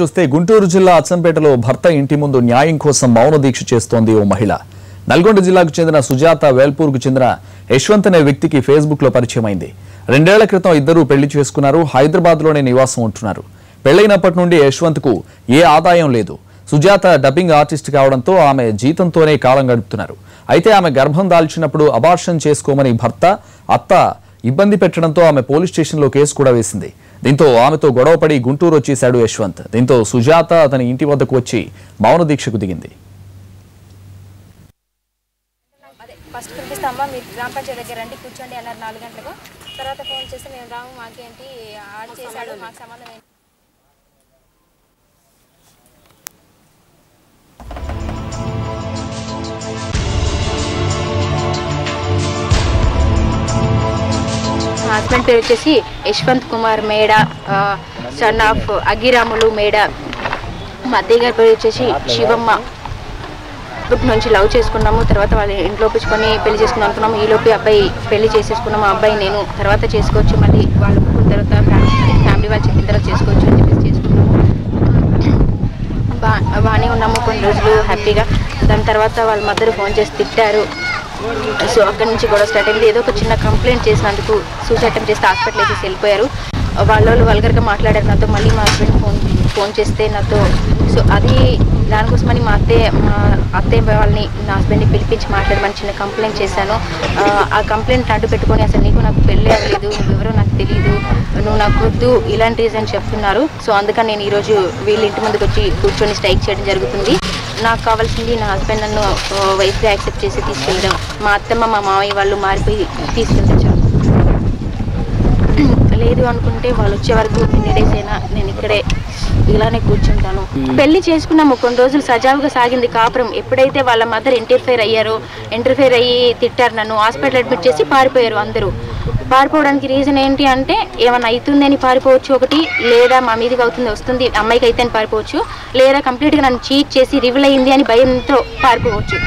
చూస్తే గుంటూరు జిల్లా అచ్చంపేటలో భర్త ఇంటి ముందు న్యాయం కోసం మౌన దీక్ష చేస్తోంది ఓ మహిళ. నల్గొండ జిల్లాకు చెందిన సుజాత వేల్పూర్కు చెందిన యశ్వంత్ అనే వ్యక్తికి ఫేస్బుక్లో పరిచయం అయింది రెండేళ్ళ క్రితం ఇద్దరూ పెళ్ళి చేసుకున్నారు హైదరాబాద్లోనే నివాసం ఉంటున్నారు. పెళ్ళైనప్పటి నుండి యశ్వంత్కు ఏ ఆదాయం లేదు. సుజాత డబ్బింగ్ ఆర్టిస్ట్ కావడంతో ఆమె జీతంతోనే కాలం గడుపుతున్నారు. అయితే ఆమె గర్భం దాల్చినప్పుడు అబార్షన్ చేసుకోమని భర్త అత్త ఇబ్బంది పెట్టడంతో ఆమె పోలీస్ స్టేషన్లో కేసు కూడా వేసింది. దీంతో ఆమెతో గొడవపడి గుంటూరు వచ్చేశాడు యశ్వంత్. దీంతో సుజాత అతని ఇంటి వద్దకు వచ్చి మౌన దీక్షకు దిగింది. ఫస్ట్ పిలిపిస్తామా మీరు గ్రామ పంచాయతీ దగ్గర రండి కూర్చోండి అన్నారు నాలుగు గంటలకు. తర్వాత ఫోన్ చేస్తే మేము రాము మాకేంటి ఆడు చేశాడు మాకు సంబంధం ఏంటి? హస్బెండ్ పేరు వచ్చేసి యశ్వంత్ కుమార్ మేడ సన్ ఆఫ్ అగిరాములు మేడ. మా అత్తయ్య గారి పేరు వచ్చేసి శివమ్మ. ఇప్పటి నుంచి లవ్ చేసుకున్నాము తర్వాత వాళ్ళ ఇంట్లో ఒప్పించుకొని పెళ్ళి చేసుకుందాం అనుకున్నాము. ఈలోపు అబ్బాయి పెళ్ళి చేసేసుకున్నాము. ఆ అబ్బాయి నేను తర్వాత చేసుకోవచ్చు మళ్ళీ వాళ్ళు ఒప్పుకున్న తర్వాత ఫ్యామిలీ ఫ్యామిలీ వాళ్ళు చెప్పిన తర్వాత చేసుకోవచ్చు అని చెప్పేసి చేసుకున్నాము. బా బాగానే ఉన్నాము కొన్ని రోజులు హ్యాపీగా. దాని తర్వాత వాళ్ళ మదర్ ఫోన్ చేసి తిట్టారు. సో అక్కడి నుంచి గొడవ స్టార్ట్ అయింది. ఏదో ఒక చిన్న కంప్లైంట్ చేసినందుకు సూసైడ్ అటెంప్ట్ చేస్తే హాస్పిటల్ వేసేసి వెళ్ళిపోయారు. వాళ్ళ వాళ్ళు వల్గర్గా మాట్లాడారు. నాతో మళ్ళీ మా హస్బెండ్ ఫోన్ ఫోన్ చేస్తే నాతో. సో అది దానికోసమని మా అత్తయ్య మా అత్తయ్య వాళ్ళని నా హస్బెండ్ని పిలిపించి మాట్లాడమని చిన్న కంప్లైంట్ చేశాను. ఆ, ఆ కంప్లైంట్ అడ్డు పెట్టుకొని అసలు నీకు నాకు పెళ్ళి అవ్వలేదు నువ్వెవరో నాకు తెలియదు నువ్వు నాకు వద్దు ఇలాంటి రీజన్ చెప్తున్నారు. సో అందుకని నేను ఈరోజు వీళ్ళ ఇంటి ముందుకు వచ్చి కూర్చొని స్ట్రైక్ చేయడం జరుగుతుంది. నాకు కావాల్సింది నా హస్బెండ్ నన్ను వైఫ్గా యాక్సెప్ట్ చేసి తీసుకెళ్ళడం. మా అత్తమ్మ మా మామయ్య వాళ్ళు మారిపోయి తీసుకెళ్తే చాలు. లేదు అనుకుంటే వాళ్ళు వచ్చే వరకు ఎన్ని డేస్ అయినా నేను ఇక్కడే ఇలానే కూర్చుంటాను. పెళ్ళి చేసుకున్నాము కొన్ని రోజులు సజావుగా సాగింది కాపురం. ఎప్పుడైతే వాళ్ళ మదర్ ఇంటర్ఫేర్ అయ్యారో ఇంటర్ఫేర్ అయ్యి తిట్టారు నన్ను హాస్పిటల్ అడ్మిట్ చేసి పారిపోయారు అందరూ. పారిపోవడానికి రీజన్ ఏంటి అంటే ఏమైనా అవుతుందని పారిపోవచ్చు ఒకటి లేదా మా మీదకి అవుతుంది వస్తుంది అమ్మాయికి అయితే అని పారిపోవచ్చు లేదా కంప్లీట్గా నన్ను చీట్ చేసి రివీల్ అయింది అని భయంతో పారిపోవచ్చు.